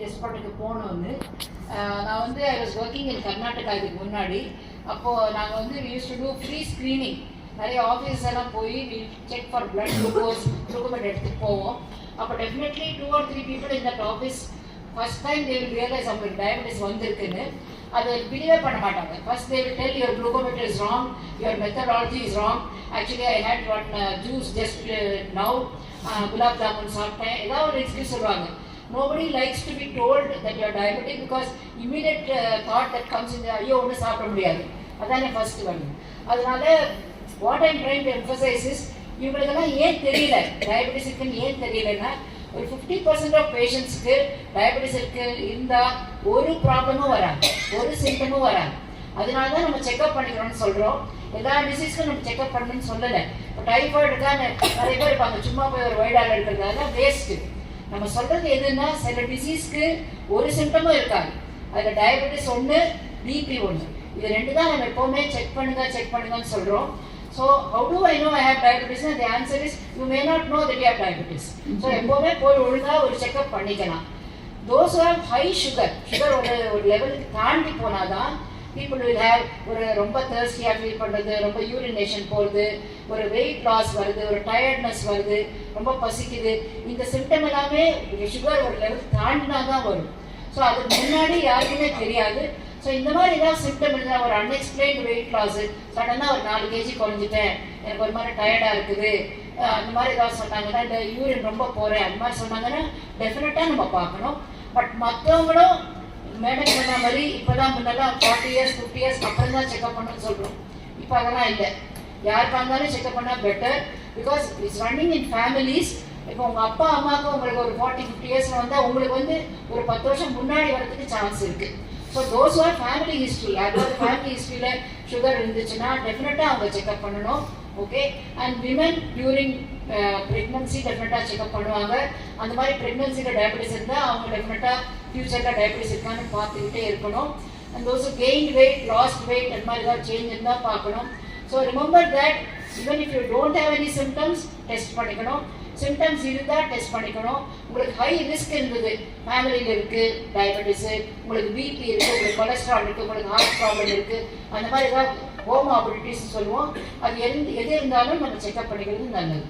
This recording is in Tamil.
டெஸ்ட் பண்ணக்கு போனோன்னு நான் வந்து I was working in Karnataka இதுக்கு முன்னாடி. அப்போது நாங்கள் வந்து used to do free screening நிறைய ஆஃபீஸ் எல்லாம் போய் we check for blood glucose glucomet எடுத்துகிட்டு போவோம். அப்போ definitely two or three people இந்த office first time they will realise அவங்களுக்கு டயபெட்டிஸ் வந்திருக்குன்னு. அது பிலீவே பண்ண மாட்டாங்க. First they will tell your glucometer is wrong your methodology is wrong actually I had one juice just now gulab jamun சாப்பிட்டேன். ஏதாவது ஒரு எக்ஸ்கியூஸ் சொல்லுவாங்க. Nobody likes to be told that you are because immediate thought that thought that ஐயோ ஒன்றும் சாப்பிட முடியாது. அதானே ஃபர்ஸ்ட் வந்து அதனால what I'm trying to emphasise is இவங்களுக்கெல்லாம் ஏன் தெரியல? டயபெட்டிஸ் இருக்குன்னு ஏன் தெரியலன்னா ஒரு ஃபிஃப்டி பர்சன்ட் ஆஃப் பேஷண்ட்ஸ்க்கு டயபெட்டிஸ் இருக்கு இருந்தால் ஒரு ப்ராப்ளமும் வராது. ஒரு சிம்டமும் வராது. அதனால தான் நம்ம செக்அப் பண்ணிக்கிறோம்னு சொல்கிறோம் எல்லா டிசீஸ்க்கும் நம்ம செக்அப் பண்ணணும்னு சொல்லலை. இப்போ டைஃபாய்டுக்கான நிறைய பேர் இருப்பாங்க. சும்மா போய் ஒரு வைடால் எடுக்கிறதால வேஸ்ட்டு நம்ம சொல்றது எதுன்னா சில டிசீஸ்க்கு ஒரு சிம்டமும் இருக்காது. அதில் டயபெட்டிஸ் ஒன்று பிபி ஒன்று இது ரெண்டு தான் நம்ம எப்போவுமே செக் பண்ணுங்க செக் பண்ணுங்கன்னு சொல்கிறோம் so how do I know I have diabetes the answer is you may not know that you have diabetes so எப்போவுமே போய் ஒழுங்காக ஒரு செக்அப் பண்ணிக்கலாம். Those have high sugar sugar ஒரு ஒரு லெவலுக்கு தாண்டி போனாதான் பீப்புள் வில் ஹேவ் ஒரு ரொம்ப தேர்ஸ்டியாக ஃபீல் பண்ணுறது ரொம்ப யூரினேஷன் போகிறது ஒரு வெயிட் லாஸ் வருது ஒரு டயர்ட்னஸ் வருது ரொம்ப பசிக்குது. இந்த சிம்டம் எல்லாமே சுகர் ஒரு லெவல் தாண்டினா தான் வரும். ஸோ அதுக்கு முன்னாடி யாருக்குமே தெரியாது. ஸோ இந்த மாதிரி ஏதாவது சிம்டம் இருந்தால் ஒரு அன்எக்ஸ்பிளைன்டு வெயிட் லாஸு சடனாக ஒரு நாலு கேஜி குறைஞ்சிட்டேன் எனக்கு ஒரு மாதிரி டயர்டாக இருக்குது. அந்த மாதிரி ஏதாவது சொன்னாங்கன்னா இந்த யூரின் ரொம்ப போகிறேன் அந்த மாதிரி சொன்னாங்கன்னா டெஃபினட்டாக நம்ம பார்க்கணும். பட் மற்றவங்களும் மேடம் சொன்ன மாதிரி இப்போதான் முன்னெல்லாம் ஃபார்ட்டி இயர்ஸ் ஃபிஃப்டி இயர்ஸ் அப்புறம் தான் செக்அப் பண்ணணும்னு சொல்கிறோம் இப்போ அதெல்லாம் இல்லை. யாருக்கா இருந்தாலும் செக்அப் பண்ணால் better because it's running in families இப்போ உங்கள் அப்பா அம்மாவுக்கு உங்களுக்கு ஒரு ஃபார்ட்டி ஃபிஃப்டி இயர்ஸ் வந்தால் உங்களுக்கு வந்து ஒரு பத்து வருஷம் முன்னாடி வரதுக்கு சான்ஸ் இருக்குது so those are family history யாராவது ஃபேமிலி ஹிஸ்ட்ரியில் சுகர் இருந்துச்சுன்னா டெஃபினட்டாக அவங்க செக்அப் பண்ணணும். Okay and women during pregnancy டெஃபினட்டாக செக்அப் பண்ணுவாங்க. அந்த மாதிரி ப்ரெக்னன்சியில் டயபெட்டிஸ் இருந்தால் அவங்க டெஃபினட்டாக ஃப்யூச்சரில் டயபெட்டிஸ் இருக்கான்னு பார்த்துக்கிட்டே இருக்கணும். And those gain weight lost weight அந்த மாதிரி ஏதாவது சேஞ்ச் இருந்தால் பார்க்கணும். So remember that even if you don't have any symptoms test பண்ணிக்கணும். சிம்டம்ஸ் இருந்தால் டெஸ்ட் பண்ணிக்கணும். உங்களுக்கு ஹை ரிஸ்க் இருந்தது ஃபேமிலியில் இருக்குது டயபெட்டிஸு உங்களுக்கு பிபி இருக்குது உங்களுக்கு கொலஸ்ட்ரால் இருக்குது உங்களுக்கு ஹார்ட் ப்ராப்ளம் இருக்குது அந்த மாதிரி ஏதாவது ஹோம் ஆபிலிட்டிஸ் சொல்லுவோம். அது எது எது இருந்தாலும் நம்ம செக்அப் பண்ணிக்கிறது நல்லது.